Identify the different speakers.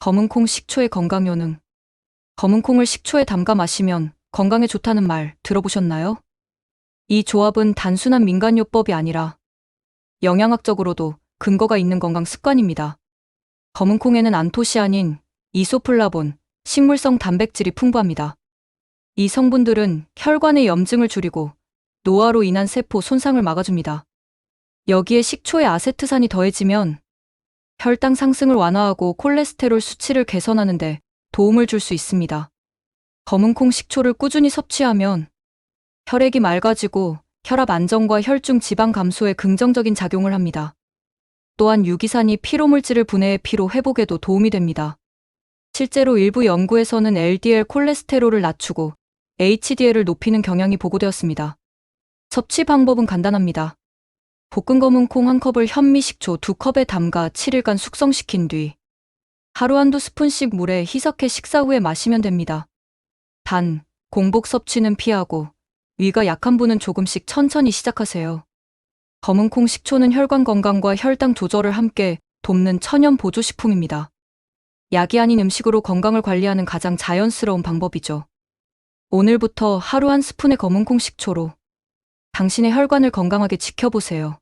Speaker 1: 검은콩 식초의 건강 효능. 검은콩을 식초에 담가 마시면 건강에 좋다는 말 들어보셨나요? 이 조합은 단순한 민간요법이 아니라 영양학적으로도 근거가 있는 건강 습관입니다. 검은콩에는 안토시아닌, 이소플라본, 식물성 단백질이 풍부합니다. 이 성분들은 혈관의 염증을 줄이고 노화로 인한 세포 손상을 막아줍니다. 여기에 식초의 아세트산이 더해지면 혈당 상승을 완화하고 콜레스테롤 수치를 개선하는데 도움을 줄 수 있습니다. 검은콩 식초를 꾸준히 섭취하면 혈액이 맑아지고 혈압 안정과 혈중 지방 감소에 긍정적인 작용을 합니다. 또한 유기산이 피로물질을 분해해 피로 회복에도 도움이 됩니다. 실제로 일부 연구에서는 LDL 콜레스테롤을 낮추고 HDL을 높이는 경향이 보고되었습니다. 섭취 방법은 간단합니다. 볶은 검은 콩 한 컵을 현미식초 두 컵에 담가 7일간 숙성시킨 뒤 하루 한두 스푼씩 물에 희석해 식사 후에 마시면 됩니다. 단, 공복 섭취는 피하고 위가 약한 분은 조금씩 천천히 시작하세요. 검은 콩 식초는 혈관 건강과 혈당 조절을 함께 돕는 천연 보조식품입니다. 약이 아닌 음식으로 건강을 관리하는 가장 자연스러운 방법이죠. 오늘부터 하루 한 스푼의 검은 콩 식초로 당신의 혈관을 건강하게 지켜보세요.